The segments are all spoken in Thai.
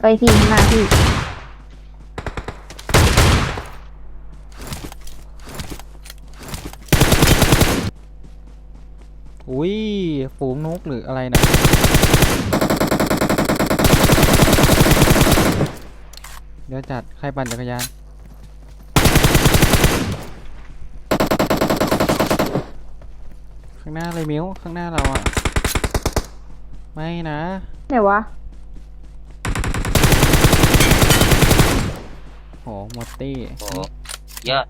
ไปพี่ข้างหน้าพี่อุ้ยฝูงนกหรืออะไรนะเดี๋ยวจัดใครปั่นจักรยานข้างหน้าเลยมิ้วข้างหน้าเราอะไม่นะไหนวะ หหมดตี้โอ้โหยอด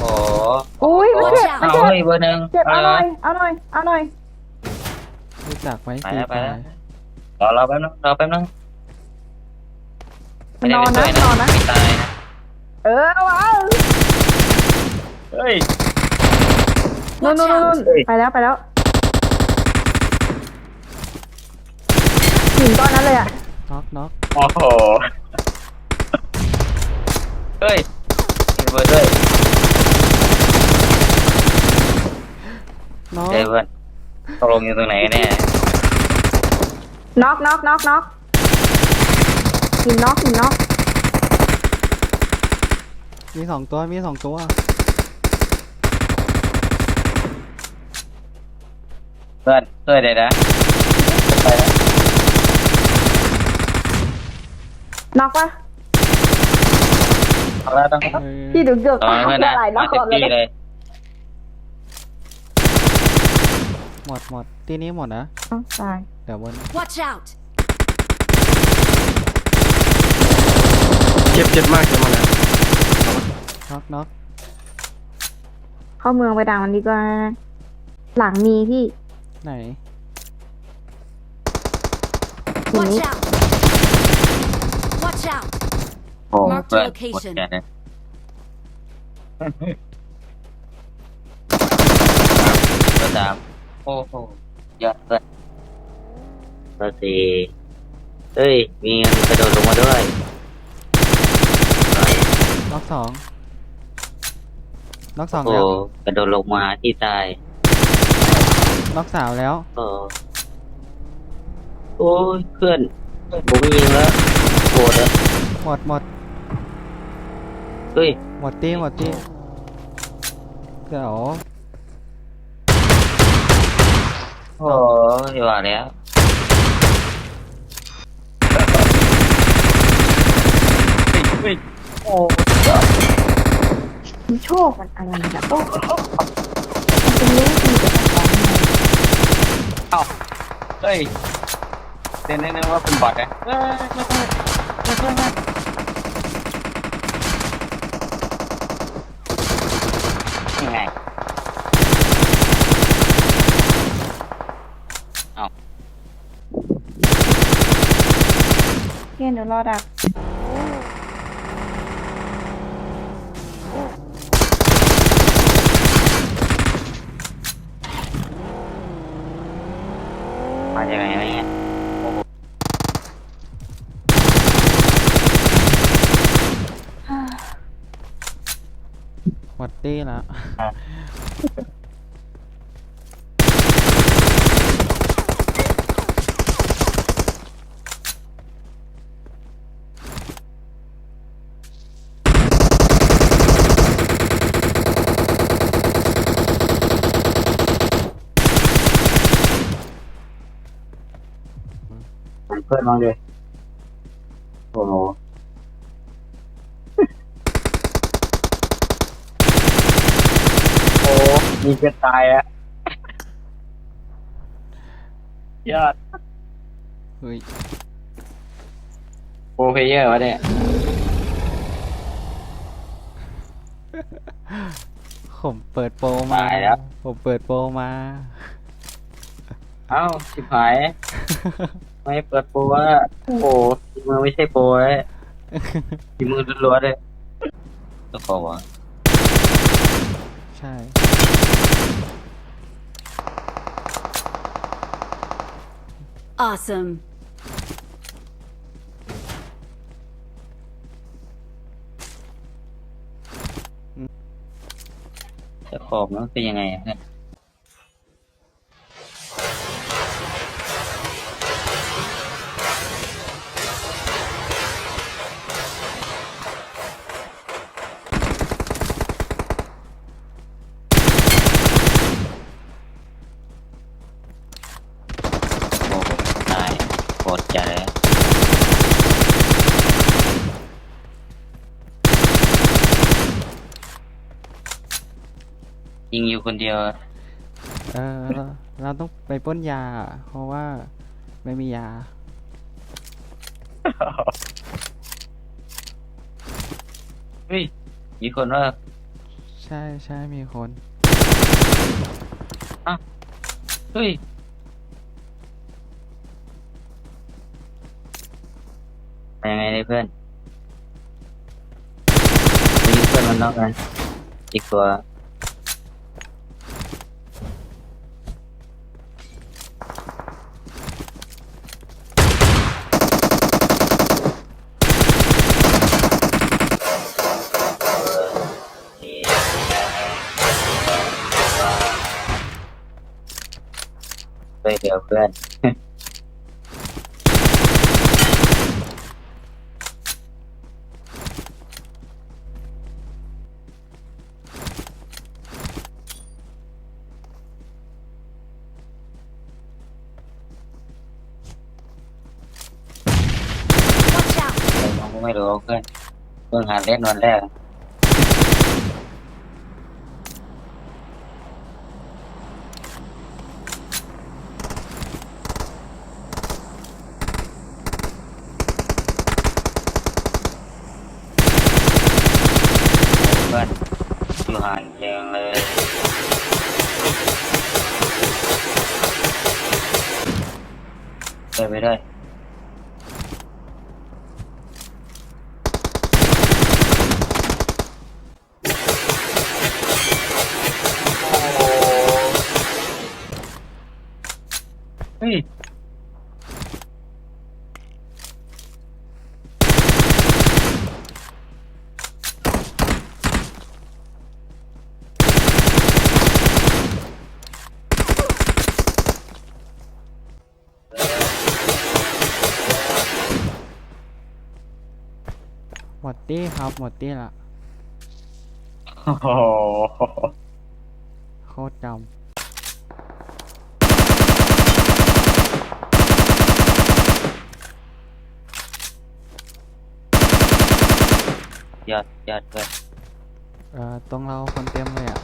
โอ้โหอุ้ยมันเจ็บเอามันเจ็บเฮ้ยเบอร์หนึ่งเจ็บเอาเอาหเลน่อยยเอาหน่อยเอาหน่อยรู้จักไหมไปสีแล้วไปไฟแล้วรอรอแป๊บนึงรอแป๊บนึงมันนอนนะไม่นอนนะไม่ตายนะเออว้าวเฮ้ย นู่นนู่นนู่นเฮ้ย ไปแล้วไปแล้วหินก้อนนั้นเลยอะน็อกน็อกโอ้โห เฮ้ยมีเบอร์ด้วยน็อกเดี๋ยวเพื่อนตกลงอยู่ตรงไหนกันแน่น็อกน็อกน็อกน็อกหินน็อกหินน็อกมีสองตัว มีสองตัว เพื่อนเพื่อนเดี๋ยวนะไปแล้วน็อกปะ เอาแล้วต้องเออพี่ดูเกือบตอนตายเพื่อนนะหลายน็มาอกเต็ก่อมนเลที่ยเลย หมดหมดที่นี้หมดนะอ้าวตายเดี๋ยววน Watch out! เจ็บเจ็บมากเจ็บมากเลยน็อกน็อกเข้าเมืองไปด่ามันดีกว่า หลังมีพี่ไหนหิน Watch นี้ out! Watch out! โอ้ Mark the เพื่อน location หมดแขนเลยเบอร์สามโอ้โหยอดเพื่อนเบอร์สี่เฮ้ย มีเงินกระโดดลงมาด้วยน็อกสองน็อกสองโอ้แล้วกระโดดลงมาที่ตายน็อกสาวแล้วโอ้โอ้ยเพื่อนผมไม่ยิงแล้วโกรธอะหมดหมดเฮ้ย หมดตี้หมดตี้เดี๋ยวโอ้ยว่าแล้วเฮ้ยโอ้มันโชคมันอะไรนะโอ้มันเป็นเรื่องดีกับของเฮ้ยเต้นนึกว่าเป็นบอทนะเฮ้ยไม่ใช่ไม่ใช่ไม่ยังไง เพื่อนเดี๋ยวรอดักมาจากไหนอะไรเงี้ยหมดตี้แล้ว เพื่อนน้องเลยโอ้โหโอ้มีจะตายอะยอดเฮ้ยโปรเพลเยอร์วะเนี่ยผมเปิดโปรมา ตายแล้ว ผมเปิดโปรมา เอ้าชิบหาย ไม่เปิดโปรว่าโอ้โหทีมือไม่ใช่โปรเลยทีมือล้วนๆเลยตัวโปรวะใช่ Awesome. เจ้าของมันเป็นยังไงอะเนี่ย ยิงอยู่คนเดียวเออเราเราต้องไปปล้นยา เพราะว่าไม่มียา เฮ้ยมีคนว่าใช่ใช่มีคน เฮ้ยไปยังไงเนี่ยเพื่อนไปยิงเพื่อนมันนอกกันอีกตัว ไปเดี๋ยวเพื่อน Watch out! แต่น้องก็ไม่รู้เพื่อนเพิ่งหาเล่นวันแรก เพื่อน อยู่ห่างเยงเลยเดินไปด้ หมดตี้ครับหมดตี้ละโอ้โหโคตรจยอดยอดเพื่อนำเอ่อตรงเราคนเต็มเลยอะ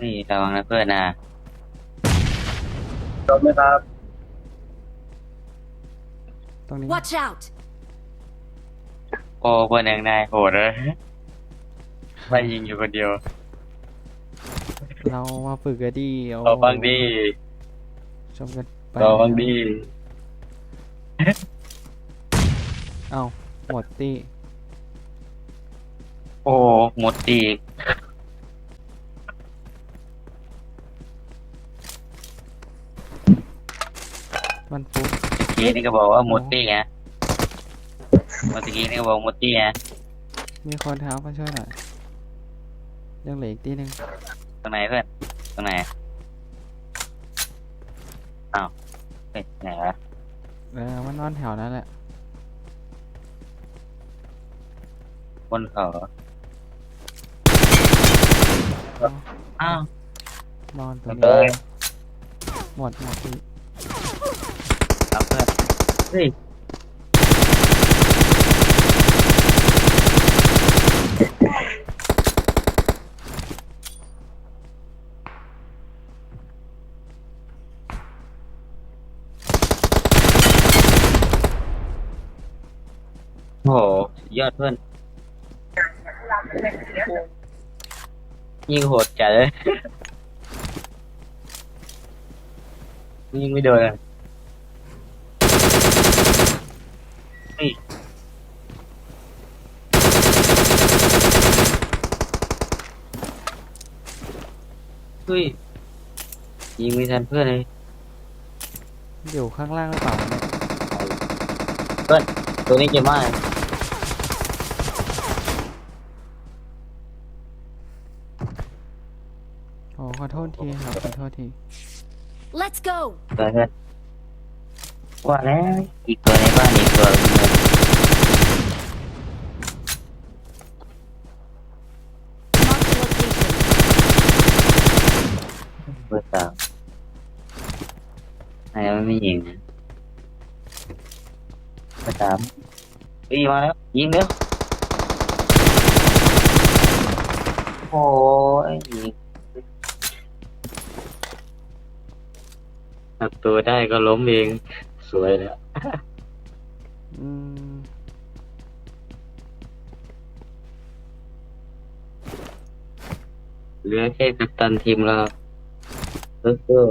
นี่ระวังนะเพื่อนนะตร งนี้ Watch out! โอ้เพื่อนยังนายโหดเลยไม่ยิงอยู่คนเดียวเรามาฝึกกันดีโอ้เราบ้างดีชมกันไปเราบ้างดีเอ้าหมดตี้โอ้หมดตีกมันปุ๊บเมื่อ กี้นี่ก็บอกว่าหมดตีไงเมื่อกี้นี่ก็บอกหมดตีไงมีคนเท้ามาช่วยหน่อยยังเหลืออีกตีหนึ่งตรงไหนเพื่อนตรงไหนอ้าวเฮ้ยไหนวะเออมันนอนแถวนั้นแหละบนเขาเอาอ้าวนอนตรงเลนี้ยหมดหมดตีครับเพื่อน เฮ้ยโอ้โหสุดยอดเพื่อนยิงโหดจัดเลย ยิงไม่โดนอะนี่ เฮ้ยยิงไม่ทันเพื่อนเลยอยู่ข้างล่างหรือเปล่าเนี่ยเพื่อนตัวนี้เจ็บมากโอ้ขอโทษทีครับขอโทษที Let's go! เพื่อนเพื่อนว่าแล้วอีกตัวในบ้านอีกตัว วิ่งมา Mark the location. เบอร์สามไหนมันไม่ยิงไปตามวิ่งมาแล้ว ยิงเร็วโอ้ยยิงตัดตัวได้ก็ล้มเอง สวยแล้วอืมเหลือแค่กัปตันทีมเรา เออเออ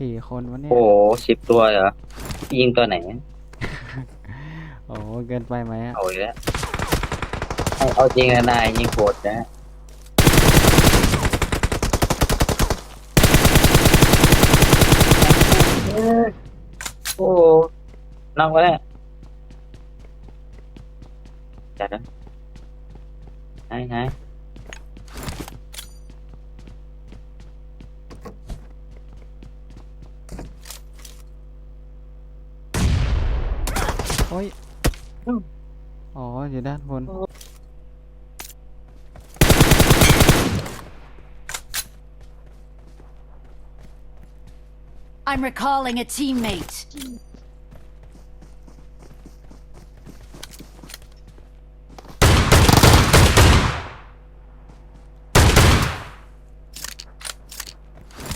กี่คนวะเนี่ย โอ้สิบตัวเหรอ ยิงตัวไหน โอ้เกินไปไหมอะเอาอีกแล้วให้เอาจริงนะนายยิงโหดนะโอ้นอกไปแล้วจัดนะไหนไหน โอ้ย อ๋อ อยู่ด้านบน I'm recalling a teammate.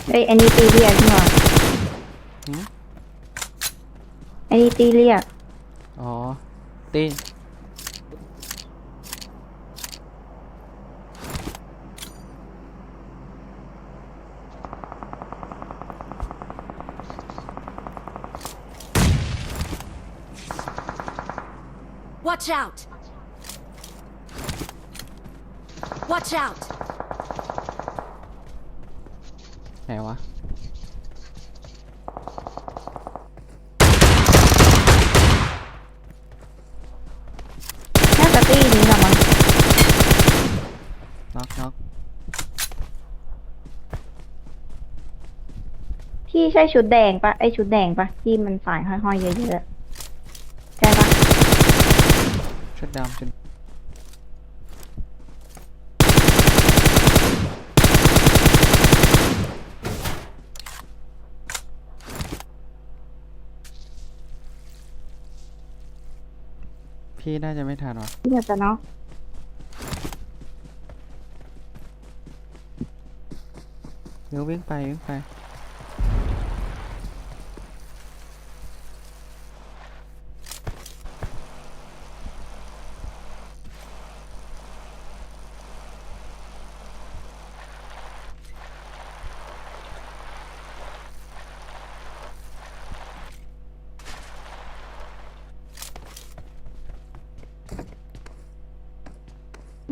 เอ้ยอันนี้ตีเรียกใช่ไหมหืมอันนี้ตีเรียกอ๋อ ตี Watch out! Watch out! ไหนวะ พี่ใช่ชุดแดงปะไอชุดแดงปะที่มันสายห้อยๆเยอะๆใช่ปะชุดดำชุดพี่น่าจะไม่ทันวะพี่อยากจะเนาะเดี๋ยววิ่งไปวิ่งไป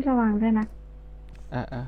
ระวังด้วยนะ อ่าอ่า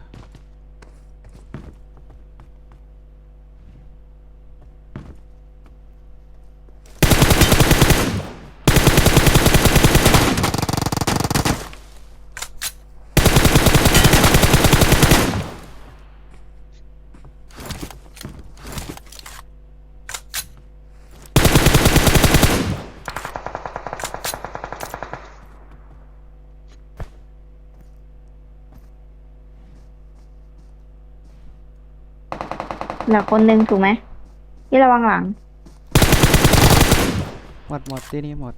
เหลือคนหนึ่งถูกไหมที่ระวังหลัง หมดหมดที่นี่หมด